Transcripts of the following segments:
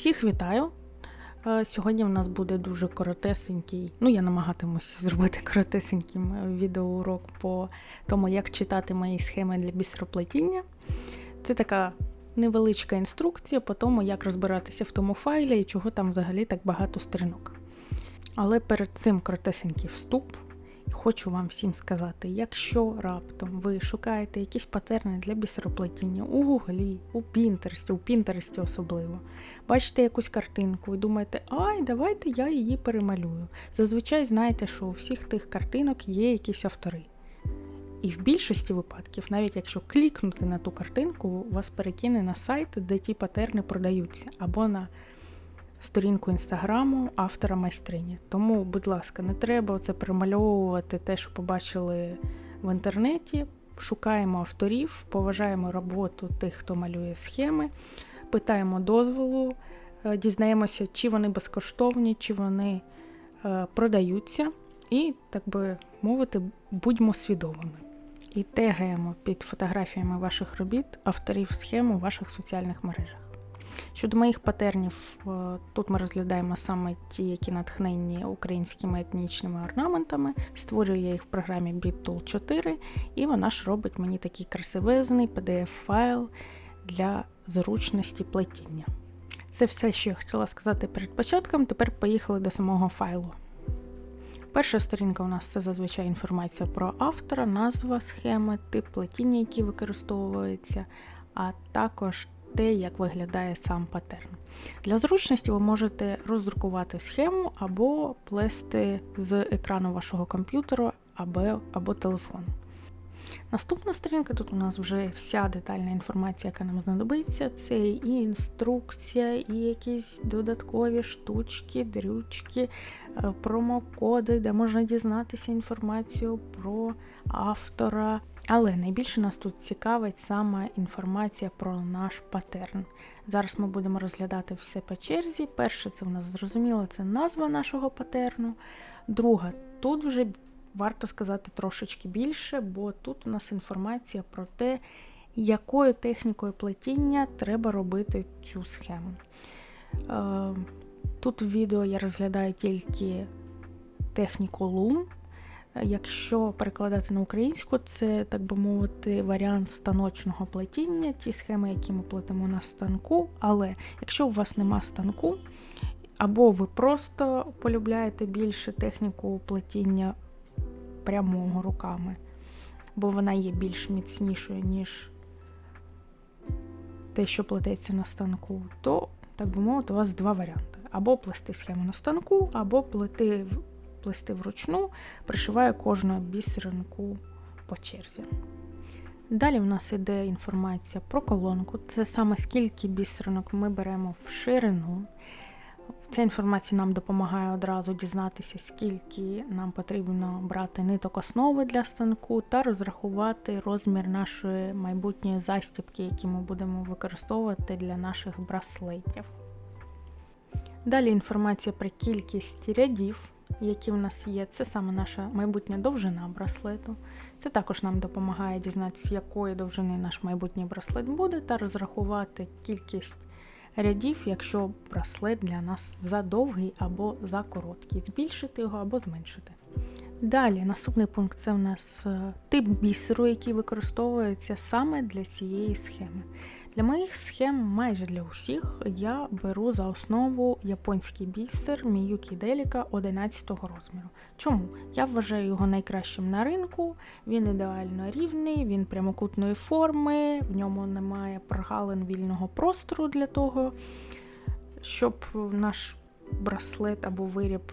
Всіх вітаю! Е, Сьогодні в нас буде дуже коротесенький, ну я намагатимусь зробити коротесеньким е, відеоурок по тому, як читати мої схеми для бісероплетіння. Це така невеличка інструкція по тому, як розбиратися в тому файлі і чого там взагалі так багато сторінок. Але перед цим коротесенький вступ. Хочу вам всім сказати, якщо раптом ви шукаєте якісь патерни для бісероплетіння у Гуглі, у Пінтерсті, у Пінтерсті особливо, бачите якусь картинку і думаєте, ай, давайте я її перемалюю. Зазвичай знаєте, що у всіх тих картинок є якісь автори. І в більшості випадків, навіть якщо клікнути на ту картинку, вас перекине на сайт, де ті патерни продаються, або на сторінку інстаграму автора майстрині. Тому, будь ласка, не треба це перемальовувати те, що побачили в інтернеті. Шукаємо авторів, поважаємо роботу тих, хто малює схеми, питаємо дозволу, е, дізнаємося, чи вони безкоштовні, чи вони е, продаються, і, так би мовити, будьмо свідомими. І тегаємо під фотографіями ваших робіт авторів схем у ваших соціальних мережах. Щодо моїх патернів, е, тут ми розглядаємо саме ті, які натхнені українськими етнічними орнаментами. Створюю я їх в програмі BitTool 4, і вона ж робить мені такий красивезний PDF-файл для зручності плетіння. Це все, що я хотіла сказати перед початком. Тепер поїхали до самого файлу. Перша сторінка у нас це зазвичай інформація про автора, назва схеми, тип плетіння, який використовується, а також те, як виглядає сам патерн. Для зручності ви можете роздрукувати схему або плести з екрану вашого комп'ютера або, або телефону. Наступна сторінка, тут у нас вже вся детальна інформація, яка нам знадобиться. Це і інструкція, і якісь додаткові штучки, дрючки, е, промокоди, де можна дізнатися інформацію про автора. Але найбільше нас тут цікавить саме інформація про наш патерн. Зараз ми будемо розглядати все по черзі. Перше, це в нас зрозуміло, це назва нашого патерну. Друга, тут вже варто сказати трошечки більше, бо тут у нас інформація про те, якою технікою плетіння треба робити цю схему. Е, тут в відео я розглядаю тільки техніку лум. Якщо перекладати на українську, це, так би мовити, варіант станочного плетіння, ті схеми, які ми плетемо на станку. Але якщо у вас нема станку, або ви просто полюбляєте більше техніку плетіння прямого руками, бо вона є більш міцнішою, ніж те, що плететься на станку, то, так би мовити, у вас два варіанти: або плести схему на станку, або плести, плести вручну, пришиваю кожну бісеринку по черзі. Далі в нас йде інформація про колонку. Це саме скільки бісеринок ми беремо в ширину. Ця інформація нам допомагає одразу дізнатися, скільки нам потрібно брати ниток основи для станку, та розрахувати розмір нашої майбутньої застібки, які ми будемо використовувати для наших браслетів. Далі інформація про кількість рядів, які в нас є. Це саме наша майбутня довжина браслету. Це також нам допомагає дізнатися, якої довжини наш майбутній браслет буде, та розрахувати кількість рядів, якщо браслет для нас задовгий або за короткий, збільшити його або зменшити. Далі, наступний пункт це у нас е, тип бісеру, який використовується саме для цієї схеми. Для моїх схем, майже для усіх, я беру за основу японський бісер Miyuki Delica 11 розміру. Чому? Я вважаю його найкращим на ринку, він ідеально рівний, він прямокутної форми, в ньому немає прогалин вільного простору для того, щоб наш браслет або виріб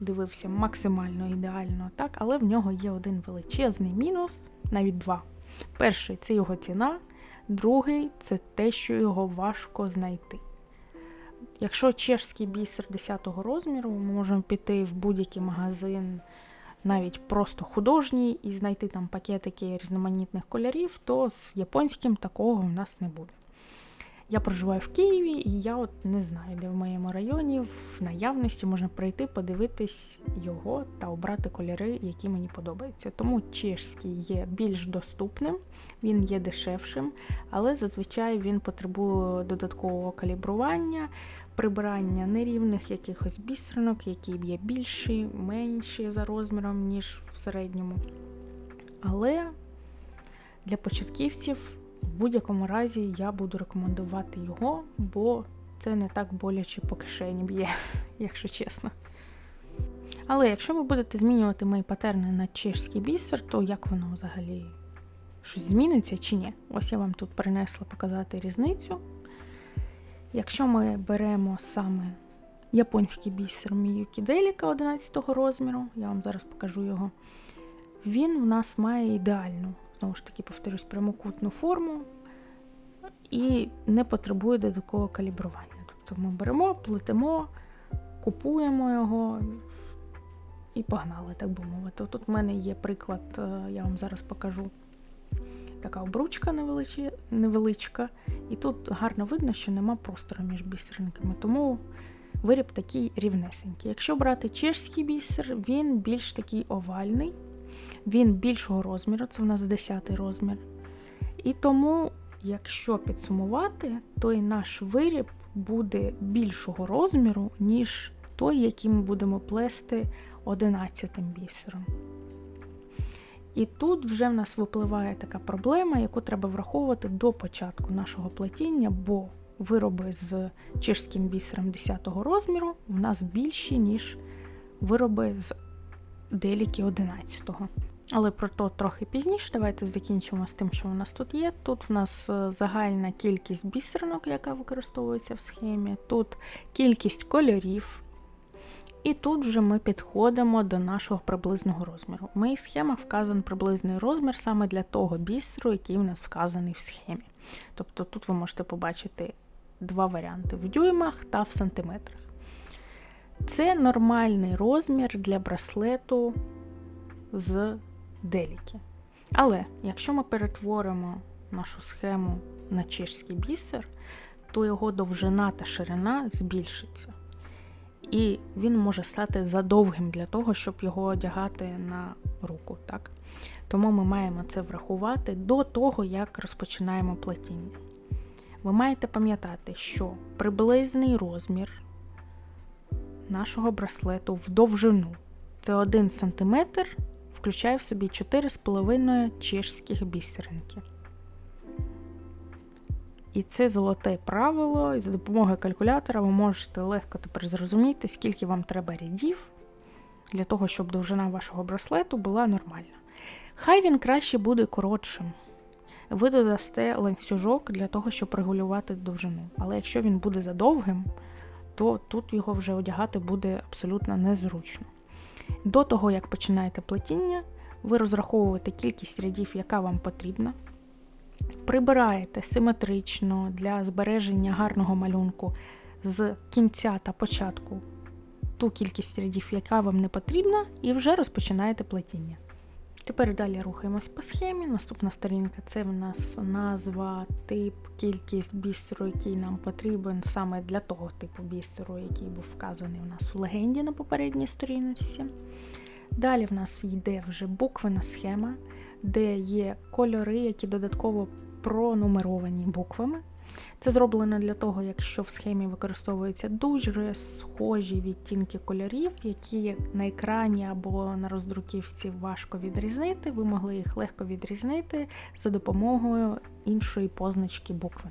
дивився максимально ідеально, так, але в нього є один величезний мінус, навіть два. Перший це його ціна. Другий це те, що його важко знайти. Якщо чешський бісер 10-го розміру, ми можемо піти в будь-який магазин, навіть просто художній, і знайти там пакетики різноманітних кольорів, то з японським такого у нас не буде. Я проживаю в Києві, і я от не знаю, де в моєму районі в наявності можна прийти, подивитись його та обрати кольори, які мені подобаються. Тому чешський є більш доступним, він є дешевшим, але зазвичай він потребує додаткового калібрування, прибирання нерівних якихось бісеринок, які є більші, менші за розміром, ніж в середньому. Але для початківців в будь-якому разі я буду рекомендувати його, бо це не так боляче по кишені б'є, якщо чесно. Але якщо ви будете змінювати мої патерни на чешський бісер, то як воно взагалі щось зміниться чи ні? Ось я вам тут принесла показати різницю. Якщо ми беремо саме японський бісер Delica 11 розміру, я вам зараз покажу його, він в нас має ідеальну, знову ж таки, повторюсь, прямокутну форму і не потребує додаткового калібрування. Тобто ми беремо, плетемо, купуємо його і погнали, так би мовити. Тут в мене є приклад, е, я вам зараз покажу. Така обручка невеличка, невеличка, і тут гарно видно, що нема простору між бісеринками, тому виріб такий рівнесенький. Якщо брати чешський бісер, він більш такий овальний, він більшого розміру, це в нас 10 розмір. І тому, якщо підсумувати, то і наш виріб буде більшого розміру, ніж той, який ми будемо плести 11 бісером. І тут вже в нас випливає така проблема, яку треба враховувати до початку нашого плетіння, бо вироби з чешським бісером 10 розміру в нас більші, ніж вироби з деліки 11. Але про то трохи пізніше. Давайте закінчимо з тим, що у нас тут є. Тут в нас е, загальна кількість бісеринок, яка використовується в схемі, тут кількість кольорів. І тут вже ми підходимо до нашого приблизного розміру. В моїй схемі вказаний приблизний розмір саме для того бісеру, який у нас вказаний в схемі. Тобто тут ви можете побачити два варіанти: в дюймах та в сантиметрах. Це нормальний розмір для браслету з деліки. Але якщо ми перетворимо нашу схему на чешський бісер, то його довжина та ширина збільшиться. І він може стати задовгим для того, щоб його одягати на руку. Так? Тому ми маємо це врахувати до того, як розпочинаємо плетіння. Ви маєте пам'ятати, що приблизний розмір нашого браслету в довжину це 1 см, включає в собі 4,5 чешських бісеринки. І це золоте правило, і за допомогою калькулятора ви можете легко тепер зрозуміти, скільки вам треба рядів для того, щоб довжина вашого браслету була нормальна. Хай він краще буде коротшим. Ви додасте ланцюжок для того, щоб регулювати довжину. Але якщо він буде задовгим, то тут його вже одягати буде абсолютно незручно. До того, як починаєте плетіння, ви розраховуєте кількість рядів, яка вам потрібна. Прибираєте симетрично для збереження гарного малюнку з кінця та початку ту кількість рядів, яка вам не потрібна, і вже розпочинаєте плетіння. Тепер далі рухаємось по схемі. Наступна сторінка це в нас назва, тип, кількість бісеру, який нам потрібен саме для того типу бісеру, який був вказаний у нас в легенді на попередній сторінці. Далі в нас йде вже буквена схема, де є кольори, які додатково пронумеровані буквами. Це зроблено для того, якщо в схемі використовуються дуже схожі відтінки кольорів, які на екрані або на роздруківці важко відрізнити, ви могли їх легко відрізнити за допомогою іншої позначки букви.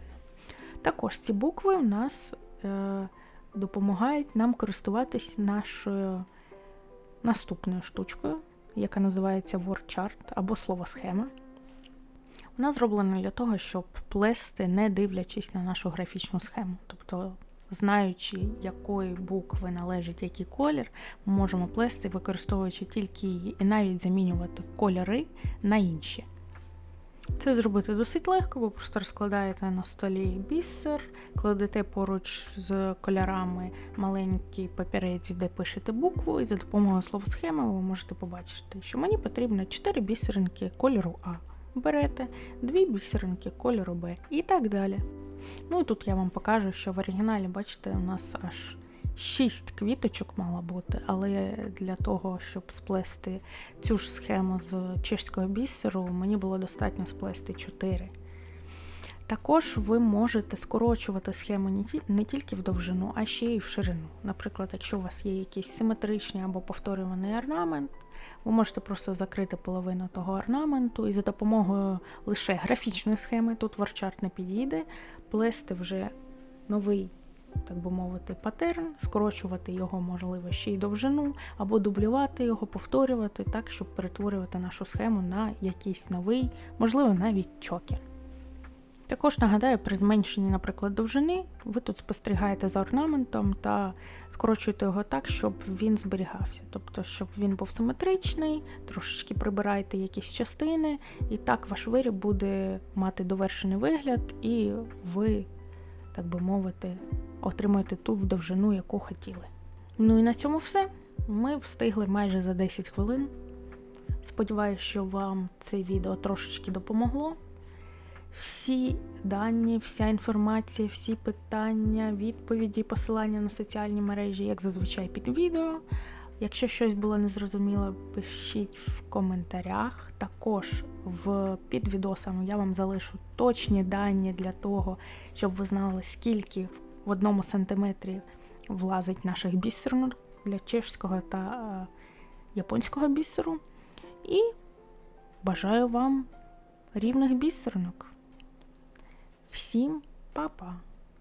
Також ці букви у нас е, допомагають нам користуватись нашою наступною штучкою, яка називається WordChart або словосхема. Вона зроблена для того, щоб плести, не дивлячись на нашу графічну схему. Тобто, знаючи, якої букви належить який колір, ми можемо плести, використовуючи тільки її, і навіть замінювати кольори на інші. Це зробити досить легко, ви просто розкладаєте на столі бісер, кладете поруч з кольорами маленький папірець, де пишете букву, і за допомогою словосхеми ви можете побачити, що мені потрібно 4 бісеринки кольору А берете дві бісеринки кольору Б і так далі. Ну і тут я вам покажу, що в оригіналі, бачите, у нас аж 6 квіточок мало бути, але для того, щоб сплести цю ж схему з чешського бісеру, мені було достатньо сплести 4. Також ви можете скорочувати схему не тільки в довжину, а ще й в ширину. Наприклад, якщо у вас є якийсь симетричний або повторюваний орнамент, ви можете просто закрити половину того орнаменту і за допомогою лише графічної схеми, тут ворчарт не підійде, плести вже новий, так би мовити, патерн, скорочувати його, можливо, ще й довжину, або дублювати його, повторювати так, щоб перетворювати нашу схему на якийсь новий, можливо, навіть чокер. Також нагадаю, при зменшенні, наприклад, довжини, ви тут спостерігаєте за орнаментом та скорочуєте його так, щоб він зберігався. Тобто, щоб він був симетричний, трошечки прибираєте якісь частини, і так ваш виріб буде мати довершений вигляд, і ви, так би мовити, отримуєте ту довжину, яку хотіли. Ну і на цьому все. Ми встигли майже за 10 хвилин. Сподіваюсь, що вам це відео трошечки допомогло. Всі дані, вся інформація, всі питання, відповіді, посилання на соціальні мережі, як зазвичай під відео. Якщо щось було незрозуміло, пишіть в коментарях. Також в під відосом я вам залишу точні дані для того, щоб ви знали, скільки в одному сантиметрі влазить наших бісерунок для чешського та е, японського бісеру. І бажаю вам рівних бісерунок. Всім па-па!